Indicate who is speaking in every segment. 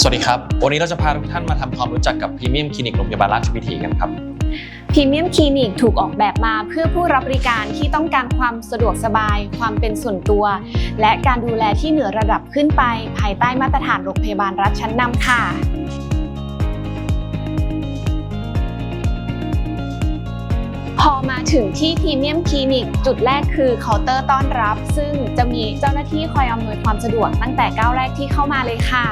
Speaker 1: สวัสดีครับ วันนี้เราจะพาทุกท่านมาทำความรู้จักกับพรีเมียมคลินิกโรงพยาบาลราชวิถีกันครับ
Speaker 2: พรีเมียมคลินิกถูกออกแบบมาเพื่อผู้รับบริการที่ต้องการความสะดวกสบาย ความเป็นส่วนตัว และการดูแลที่เหนือระดับขึ้นไป ภายใต้มาตรฐานโรงพยาบาลรัฐชั้นนำค่ะพอมาถึงที่พรีเมียมคลินิก จุดแรกคือเคาน์เตอร์ต้อนรับ ซึ่งจะมีเจ้าหน้าที่คอยอำนวยความสะดวกตั้งแต่ก้าวแรกที่เข้ามาเลยค่ะ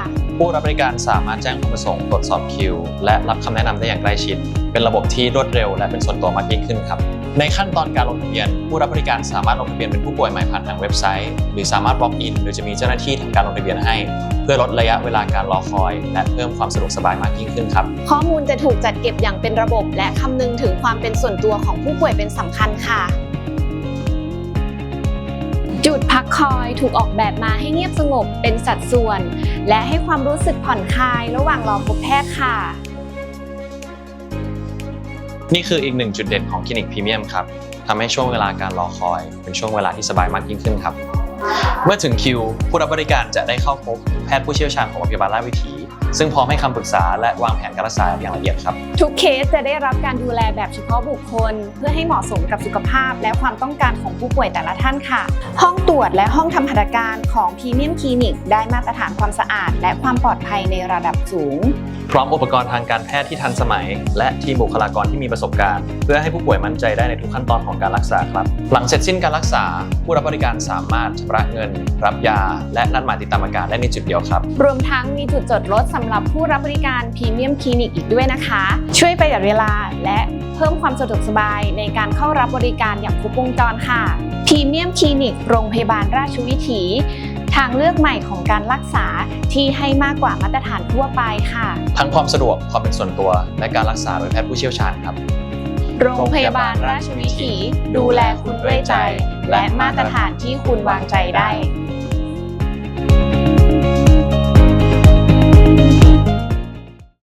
Speaker 1: ผู้รับบริการสามารถแจ้งความประสงค์ตรวจสอบคิว และรับคำแนะนำได้อย่างใกล้ชิด เป็นระบบที่รวดเร็ว และเป็นส่วนตัวมากยิ่งขึ้นครับ ในขั้นตอนการลงทะเบียน ผู้รับบริการสามารถลงทะเบียนเป็นผู้ป่วยใหม่ผ่านทางเว็บไซต์ หรือสามารถ walk in โดยจะมีเจ้าหน้าที่ทำการลงทะเบียนให้ เพื่อลดระยะเวลาการรอคอย และเพิ่มความสะดวกสบายมากยิ่งขึ้นครับ
Speaker 2: ข้อมูลจะถูกจัดเก็บอย่างเป็นระบบ และคำนึงถึงความเป็นส่วนตัวของผู้ป่วยเป็นสำคัญค่ะ จุดพักคอยถูกออกแบบมาให้เงียบสงบเป็นสัดส่วน และให้ความรู้สึกผ่อนคลายระหว่างรอพบแพทย์ค่ะ
Speaker 1: นี่คืออีกหนึ่งจุดเด่นของคลินิกพรีเมียมครับทำให้ช่วงเวลาการรอคอย เป็นช่วงเวลาที่สบายมากยิ่งขึ้นครับ เมื่อถึงคิว ผู้รับบริการจะได้เข้าพบแพทย์ผู้เชี่ยวชาญของโรงพยาบาลราชวิถี ซึ่งพร้อมให้คำปรึกษาและวางแผนการรักษาอย่างละเอียดครับ
Speaker 2: ทุกเคสจะได้รับการดูแลแบบเฉพาะบุคคล เพื่อให้เหมาะสมกับสุขภาพ และความต้องการของผู้ป่วยแต่ละท่านค่ะ ห้องตรวจและห้องทำหัตถการของพรีเมียมคลินิกได้มาตรฐานความสะอาด และความปลอดภัยในระดับสูง
Speaker 1: พร้อมอุปกรณ์ทางการแพทย์ที่ทันสมัย และทีมบุคลากรที่มีประสบการณ์ เพื่อให้ผู้ป่วยมั่นใจได้ในทุกขั้นตอนของการรักษาครับ หลังเสร็จสิ้นการรักษา ผู้รับบริการสามารถชำระเงิน รับยา และนัดหมายติดตามอาการได้ในจุดเดียวครับ
Speaker 2: รวมทั้งมีจุดจอดรถสำหรับผู้รับบริการพรีเมียมคลินิกอีกด้วยนะคะ ช่วยประหยัดเวลาและเพิ่มความสะดวกสบายในการเข้ารับบริการอย่างครบวงจรค่ะพรีเมียมคลินิกโรงพยาบาลราชวิถี ทางเลือกใหม่ของการรักษาที่ให้มากกว่ามาตรฐานทั่วไปค่ะ
Speaker 1: ทั้งความสะดวกความเป็นส่วนตัว และการรักษาโดยแพทย์ผู้เชี่ยวชาญครับ
Speaker 2: โรงพยาบาลราชวิถี ดูแลคุณด้วยใจ และมาตรฐานที่คุณวางใจได้